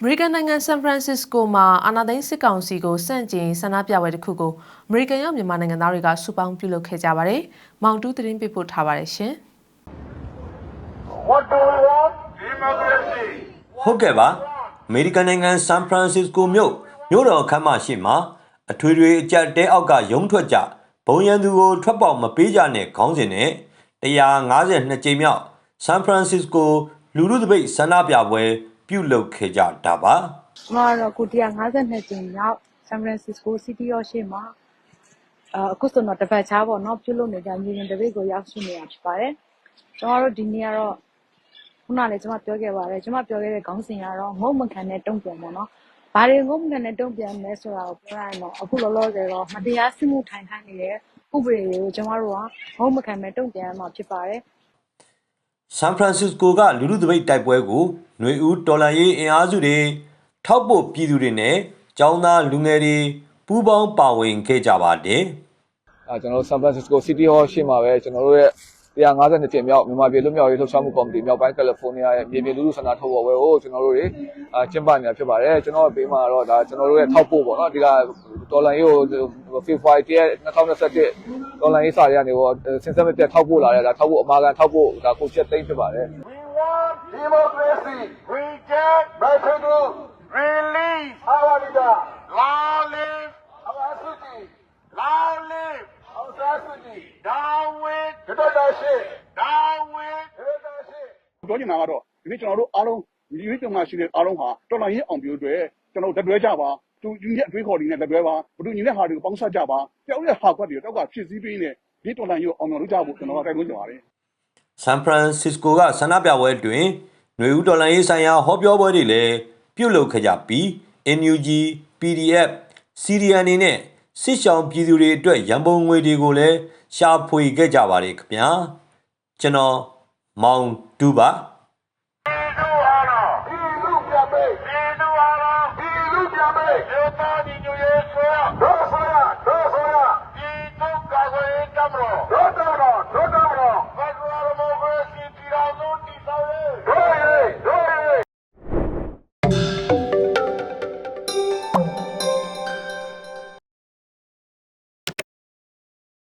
အမေရိကန်နိုင်ငံဆန်ဖရန်စစ္စကိုမှာအာနာသိန်းစစ်ကောင်စီကိုစန့်ကျင်ဆန္ဒပြပွဲတစ်ခုကိုအမေရိကန်ရောက်မြန်မာနိုင်ငံသားတွေကစုပေါင်းပြုလုပ်ခဲ့ကြပါတယ်။မောင်တူးသတင်းပေးပို့ထားပါတယ်ရှင်။ What do we want? Democracy. ဟုတ်ကဲ့ပါအမေရိကန်နိုင်ငံဆန်ဖရန်စစ္စကိုမြို့မြို့တော်ခမ်းမရှိမှာအထွေထွေအကြက်တဲအောက်ကရုံးထွက်ကြဘုံရန်သူကိုထွက်ပေါက်မပေးကြနဲ့ခေါင်းစဉ်နဲ့152ကြိမ်မြောက်ဆန်ဖရန်စစ္စကိုလူလူသပိတ်ဆန္ဒပြပွဲ ပြုလုပ်ခဲ့ကြတာပါကျမကတော့ကို152ကျင်းရောက် San Francisco City ရောရှိမှာအအခုဆိုတော့တစ်ပတ်ချားပေါ့နော်ပြုလုပ်နေကြညီရင်တပိတ်ကိုရောက်ရှိနေတာဖြစ်ပါတယ်ကျမတို့ဒီနေ့ကတော့ခုနလည်းကျမပြောခဲ့ပါတယ်ကျမပြောခဲ့တဲ့ခေါင်းစဉ်ကတော့ငုံမခံတဲ့တုံ့ပြန်ပေါ့နော်ဘာတွေငုံမခံတဲ့တုံ့ပြန်လဲဆိုတာကိုပြောရရင်တော့အခုလောလောဆယ်တော့မတရားစစ်မှုထိုင်ခိုင်းနေတဲ့ဥပဒေတွေကိုကျမတို့ကငုံမခံမဲ့တုံ့ပြန်ရမှာဖြစ်ပါတယ် ဆန်ဖရန်စစ္စကိုကလူလူသပိတ်တိုက်ပွဲကိုຫນွေဦးတော်လန်ရေးအင်အားစုတွေထောက်ပို့ပြည်သူတွေနဲ့ចောင်းသားလူငယ်တွေပူးပေါင်းပါဝင်ခဲ့ကြပါတယ် အဲကျွန်တော်တို့ San Francisco City Hall ရှေ့မှာပဲကျွန်တော်တို့ရဲ့ 152ကျင်းမြောက်မြန်မာပြည်လွတ်မြောက်ရေးလှုပ်ရှားမှုကော်မတီမြောက်ပိုင်းကယ်လီဖိုးနီးယားရဲ့မြေပြင်လူထုဆန္ဒထုတ်ဖော်ပွဲကိုကျွန်တော်တို့တွေအာကျင်းပနေတာဖြစ်ပါတယ်ကျွန်တော်တို့ဘေးမှာတော့ဒါကျွန်တော်တို့ရဲ့ထောက်ပို့ပေါ့နော်ဒီကဒေါ်လာရေးကိုဖေဖော်ဝါရီတရက်2021ဒေါ်လာရေးစာရကနေဟိုစင်စက်မပြတ်ထောက်ပို့လာတဲ့ဒါထောက်ပို့အမှားကန်ထောက်ပို့ဒါကိုချက်သိမ်းဖြစ်ပါတယ် We want democracy. Reject Mexico. Release our leader. Long live our city. Long live our city. Down with dictatorship. Down with dictatorship. ပြောချင်တာကတော့ဒီနေ့ကျွန်တော်တို့အားလုံးဒီနေ့ကျွန်မရှိတဲ့အားလုံးဟာတော်လိုင်းရေးအောင်ပြိုးတွေကျွန်တော်တို့လက်တွဲကြပါသူညီရဲ့အတွေးခေါ်တွေနဲ့လက်တွဲပါဘသူညီတဲ့ဟာတွေကိုပေါင်းစပ်ကြပါတယောက်ရဲ့ဟာကွက်တွေတောက်ကဖြစ်စည်းပေးနေဒီတော်လိုင်းရေးအောင်အောင်လုပ်ကြဖို့ကျွန်တော်ကတိုက်တွန်းကြပါတယ်ဆန်ဖရန်စစ္စကိုကဆန္ဒပြပွဲတွင်ຫນွေဦးတော်လန်ရေးဆိုင်ရာဟောပြောပွဲတွေလည်းပြုလုပ်ခဲ့ကြပြီး NUG PDF CDN နေနဲ့စစ်ရှောင်းပြည်သူတွေအတွက်ရန်ပုံငွေတွေကိုလည်း ရှာဖွေခဲ့ကြပါတယ်ခင်ဗျာကျွန်တော်မောင်တူပါပြည်သူအားလုံးပြည်သူအားလုံးပြည်သူပြမေးဒေသညီညွတ်ရေးဆိုရ